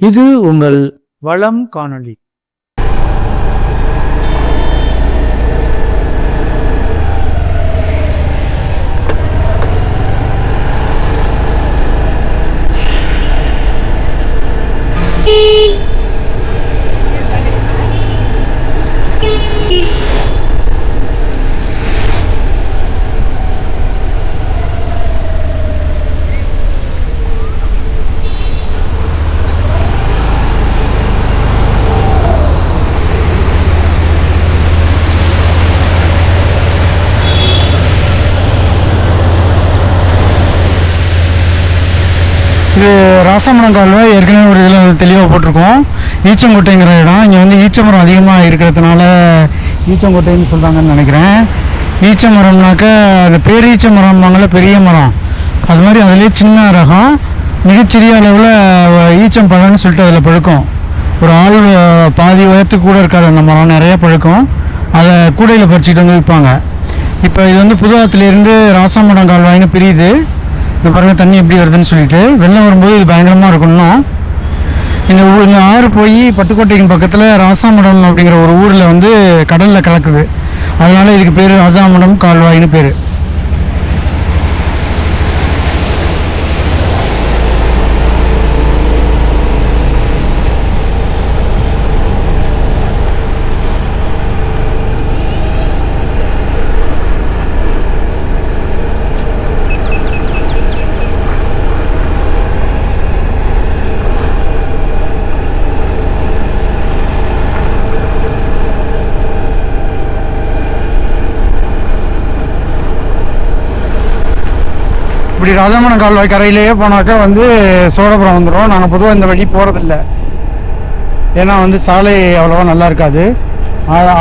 இது உங்கள் வளம் காணொளி. இது ராசமரம் கால்வாய் ஏற்கனவே ஒரு இதில் தெளிவாக போட்டிருக்கோம். ஈச்சங்கோட்டைங்கிற இடம். இங்கே வந்து ஈச்சமரம் அதிகமாக இருக்கிறதுனால ஈச்சங்கோட்டைன்னு சொல்கிறாங்கன்னு நினைக்கிறேன். ஈச்சமரம்னாக்க அந்த பேரீச்ச மரம்னாங்கள பெரிய மரம். அது மாதிரி அதுலேயே சின்ன ரகம். மிகச்சிறிய அளவில் ஈச்சம் பழம்னு சொல்லிட்டு அதில் பழுக்கும். ஒரு ஆள் பாதி உயரத்துக்கு கூட இருக்காது அந்த மரம். நிறையா பழுக்கும். அதை கூடையில் பறிச்சுக்கிட்டு வந்து விற்பாங்க. இப்போ இது வந்து புதுவாத்துலேருந்து ராசாமடங்கால் வாங்கி பிரியுது. இந்த பாருங்கள் தண்ணி எப்படி வருதுன்னு சொல்லிட்டு வெள்ளம் வரும்போது இது பயங்கரமாக இருக்கணும் இந்த ஊர் இந்த ஆறு போய் பட்டுக்கோட்டைக்கு பக்கத்தில் ராசாமடம் அப்படிங்கிற ஒரு ஊரில் வந்து கடலில் கலக்குது. அதனால இதுக்கு பேர் ராசாமடம் கால்வாயின்னு பேர். இப்படி ராஜாமணம் கால்வாய் கரையிலேயே போனாக்கா வந்து சோழபுரம் வந்துடும் நாங்கள் பொதுவாக இந்த வழி போகிறதில்ல ஏன்னா வந்து சாலை அவ்வளோவா நல்லா இருக்காது.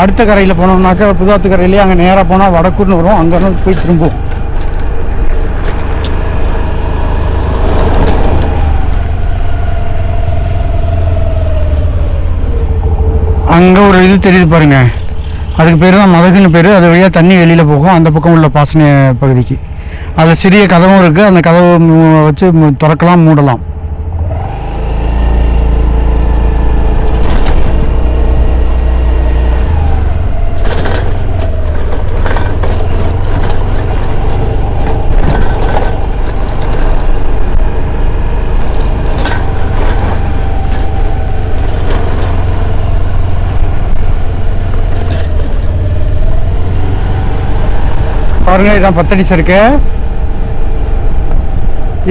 அடுத்த கரையில் போனோம்னாக்கா புதுவாத்து கரையிலேயே அங்கே நேராக போனால் வடக்கூர்னு வரும். அங்கேருந்து போய் திரும்பும் அங்கே ஒரு இது தெரியுது பாருங்க. அதுக்கு பேர் தான் மதகுன்னு பேர். அது வழியாக தண்ணி வெளியில் போகும். அந்த பக்கம் உள்ள பாசன பகுதிக்கு. அதில் சிறிய கதவும் இருக்குது அந்த கதவு வச்சு திறக்கலாம் மூடலாம். பாருங்க இதான் பத்தடி சருக்கு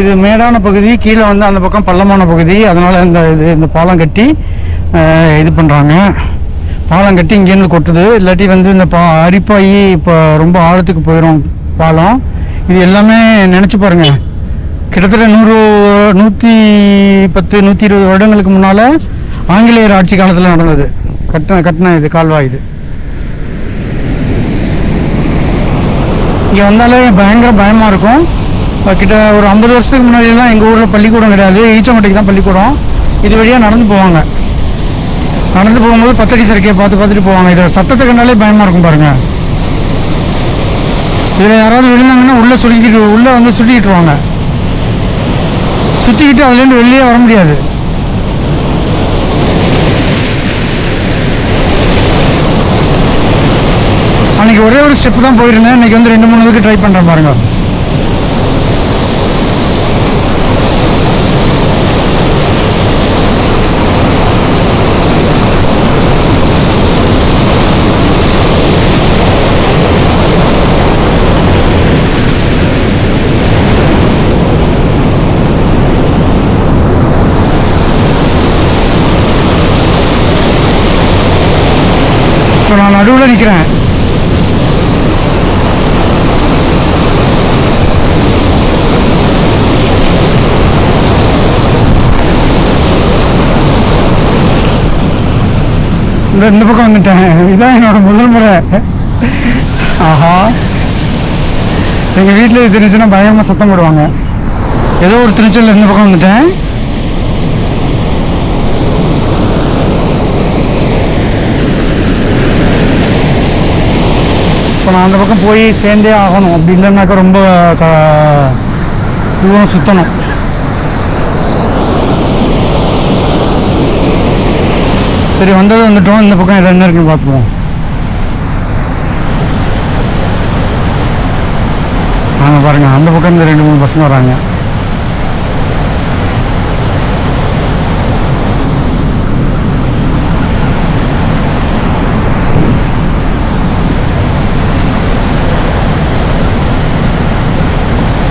இது மேடான பகுதி கீழே வந்து அந்த பக்கம் பள்ளமான பகுதி. அதனால இந்த இது இந்த பாலம் கட்டி இது பண்ணுறாங்க பாலம் கட்டி இங்கேருந்து கொட்டுது. இல்லாட்டி வந்து இந்த பா அரிப்பாயி இப்போ ரொம்ப ஆழத்துக்கு போயிடும் பாலம். இது எல்லாமே நினச்சி பாருங்க. கிட்டத்தட்ட நூறு நூற்றி பத்து நூற்றி இருபது வருடங்களுக்கு முன்னால் ஆங்கிலேயர் ஆட்சி காலத்தில் நடந்தது. கட்டின கட்டின இது கால்வாய் இது. இங்கே வந்தாலே பயங்கர பயமாக இருக்கும். கிட்ட ஒரு ஐம்பது வருஷத்துக்கு முன்னாடிலாம் எங்கள் ஊரில் பள்ளிக்கூடம் கிடையாது. ஈச்சமட்டைக்கு தான் பள்ளிக்கூடம். இது வழியாக நடந்து போவாங்க. நடந்து போகும்போது பத்தடி சறுக்கையை பார்த்து பார்த்துட்டு போவாங்க. இதில் சத்தத்தை கண்டாலே பயமாக இருக்கும் பாருங்கள் இதில் யாராவது விழுந்தாங்கன்னா உள்ளே சுருக்கிட்டு உள்ளே வந்து சுட்டிக்கிட்டுருவாங்க சுற்றிக்கிட்டு அதுலேருந்து வெளியே வர முடியாது. அன்னைக்கு ஒரே ஒரு ஸ்டெப் தான் போயிருந்தேன். இன்னைக்கு வந்து ரெண்டு மூணு இதுக்கு ட்ரை பண்ணுறேன் பாருங்க. இப்போ நான் நடுவில் நிற்கிறேன் இந்த இந்த பக்கம் வந்துட்டேன். இதான் என்னோட முதல் முறை. ஆஹா. எங்கள் வீட்டில் இது பயமாக சத்தம் போடுவாங்க. ஏதோ ஒரு திருச்சலில் இந்த பக்கம் வந்துட்டேன். இப்போ நான் அந்த பக்கம் போய் சேர்ந்தே ஆகணும். அப்படி இல்லைன்னாக்கா ரொம்ப க தூரம் சுற்றணும் சரி வந்தது வந்துட்டோம். இந்த பக்கம் என்ன இருக்குன்னு பார்த்துருவோம் ஆமாம் பாருங்கள் அந்த பக்கம் இருந்து ரெண்டு மூணு பசங்க வராங்க.